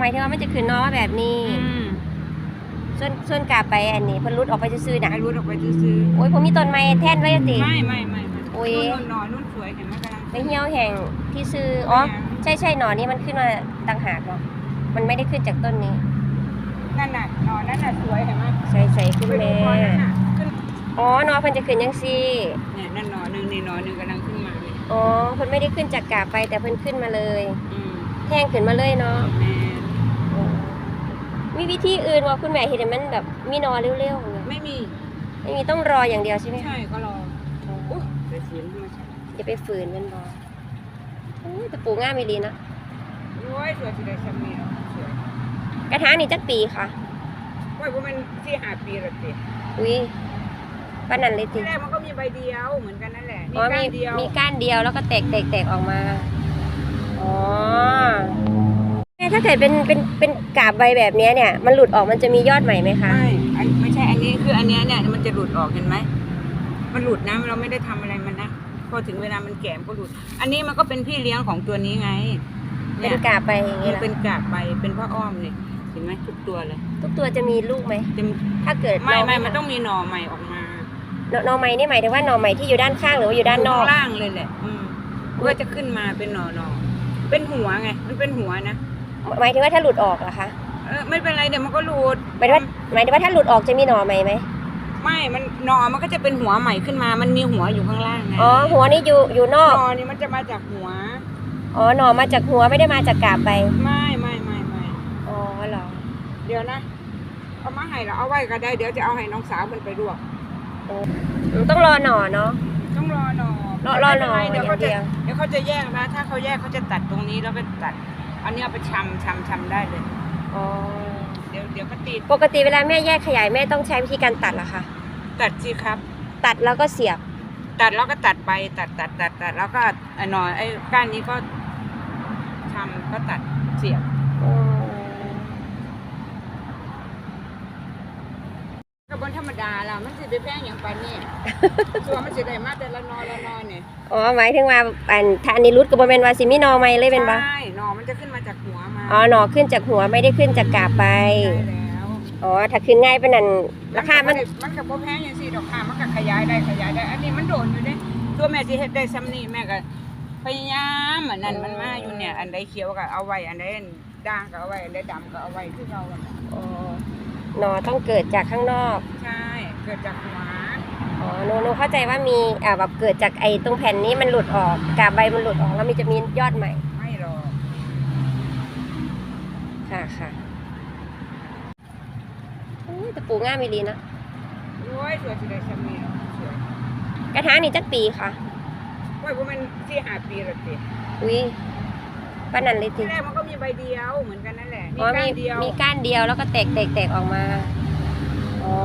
หมายถึงว่ามันจะขึ้นนอแบบนี้อืมส่วนส่วนกาไปอันนี้เพิ่นรุดออกไปซื่อๆน่ะไอ้รุดออกไปซื้อโอ้ยผมมีต้นไม้แท่นไว้ติ ๆไม่ไม่ไม่ไม่โอ้ย นู่นหนอนนู่นสวยเห็นไหมกำลังไปเหี่ยวแห่งที่ซื้ออ๋อใช่ใช่หนอนนี่มันขึ้นมาต่างหากเนาะมันไม่ได้ขึ้นจากต้นนี้ นั่นน่ะหนอนนั่นน่ะสวยเห็นไหมใส่ใส่ขึ้นไปดูแม่หนอนนั่นน่ะขึ้นอ๋อหนอเพิ่นจะขึ้นจังซี่เนี่ยนั่นหนอนหนึ่งนี่หนอนหนึ่งกำลังขึ้นมาเนี่ยอ๋อเพิ่นไม่ได้ขึ้นจากกาบไปแต่เพิ่นขึ้นมาเลย อืมแท่งขึ้นมาเลยเนาะ แม่ มีวิธีอื่นว่าคุณแม่เห็นมันแบบมีหนอเร็วๆเนี่ยไม่มีไม่มีต้องรออย่างเดียวใช่ไหมคะใช่ก็รออุ๊ยแต่เสียงธรรมชาติจะไปฝืนมันบอโอ้ยแต่ปลูกง่ายมีลีนะโอ้ยสวยสิได้สามีสวยกระถางนี่จักปีค่ะโอ้ยว่ามันที่หาปีละสิอุ้ยป้านนันเลยติที่แรกมันก็มีใบเดียวเหมือนกันนั่นแหละมีอ๋อก้ามีนเดียวมีก้านเดียวแล้วก็แตกแตกแตกออกมาอ๋อแม่ ถ้าเกิดเป็นเป็นเป็นกาบใบแบบเนี้ยเนี่ยมันหลุดออกมันจะมียอดใหม่ไหมคะ ไม่อันไม่ใช่อันนี้คืออันเนี้ยเนี่ยมันจะหลุดออกเห็นไหมมันหลุดนะเราไม่ได้ทำอะไรมันนะพอถึงเวลามันแก่มันก็หลุด อันนี้มันก็เป็นพี่เลี้ยงของตัวนี้ไงเป็เนี่นยกาบไปอย่างมัเงี้นยเหรอเป็นกาบใบเป็นพ่ออ้อมเนี่ยเห็นไหมทุกตัวเลยทุกตัวจะมีลูกไหมจะถ้าเกิดไม่เราไม่มันต้องมีหน่อใหม่ออกมาหน่อหน่อใหม่นี่หมายถึงว่าหน่อใหม่ที่อยู่ด้านข้างหรือว่าอยู่ด้านนอกข้างล่างเลยแหละอืมเพื่อจะขึ้นมาเป็นหน่อหน่อเป็นหัวไง มันเป็นหัวนะ หมายถึงว่าถ้าหลุดออกเหรอคะเออไม่เป็นไรเดี๋ยวมันก็หลุดหมายถึงว่าหมายถึงว่าถ้าหลุดออกจะมีหน่อใหม่ไหมไม่มันหน่อมันก็จะเป็นหัวใหม่ขึ้นมา มันมีหัวอยู่ข้างล่างไงอ๋อหัวนี่อยู่อยู่นอกหน่อนี่มันจะมาจากหัว อ๋อหน่อมาจากหัวไม่ได้มาจากกาบไปไม่ไม่ไม่ไม่อ๋อเหรอเดี๋ยวนะเอามาให้เราเอาไว้ก็ได้เดี๋ยวจะเอาให้น้องสาวมันไปลวกอืมต้องรอหน่อเนาะ ต้องรอหน่อรอรอหน่อไม่เป็นไรเดี๋ยวเขาจะอย่างเดียว เดี๋ยวเขาจะแยกนะถ้าเขาแยกเขาจะตัดตรงนี้แล้วก็ตัด อันนี้เอาไปชำชำชำได้เลย อ๋อเดี๋ยวเดี๋ยวก็ติดปกติเวลาแม่แยกขยายแม่ต้องใช้วิธีการตัดเหรอคะตัดสิครับ ตัดแล้วก็เสียบ ตัดแล้วก็ตัดไปตัดตัดตัดตัดแล้วก็ไอ้หนอนไอ้ก้านนี้ก็ทำก็ตัดเสียบ อ๋อ กระ บวนธรรมดาล่ะมันสิไปแพงอย่างปานนี้ชัวร์มันสิได้มาแต่ละนอละนอเนี่ยอ๋อหมายถึงว่าอันถ้าอันนี้รุดก็บ่แม่นว่าสิมีหน่อใหม่เลยเป็นปะใช่หนอมันจะขึ้นมาจากหัวมาอ๋อหน่อขึ้นจากหัวไม่ได้ขึ้นจากกาบไปได้แล้วอ๋อถ้าขึ้นง่ายเป็นนั่นราคามันมันกับโบแพงอย่างสี่ดอกค่ะมันก็ขยายได้ขยายได้ อันนี้มันโดนอยู่เด้ตัวแม่สิเฮ็ดได้ซ้ำนี่แม่ก็พยายามอันนั้นมันมาอยู่เนี่ยอันใดเขียวก็เอาไว้อันใดด่างก็เอาไว้อันใดดำก็เอาไว้คือเราอะน่ะอ๋อ หน่อต้องเกิดจากข้างนอก ใช่ เกิดจากหัวอ๋อหนูหนูเข้าใจว่ามีอ่าแบบเกิดจากไอ้ตรงแผ่นนี้มันหลุดออกกาบใบมันหลุดออกแล้วมันจะมียอดใหม่ ไม่หรอกค่ะค่ะอุ้ยแต่ปลูกง่ายมีลีนะ โอ้ยสวยสิได้ซ้ำนี่สวยกระถางนี่จักปีค่ะ โอ้ยว่ามันสี่ห้าปีและสิอุ้ยป้านันเลยทีที่แรกมันก็มีใบเดียวเหมือนกันนั่นแหละมี อ๋อก้ามีนเดียวมีก้านเดียวแล้วก็แตกแตกแตกออกมา อ๋อ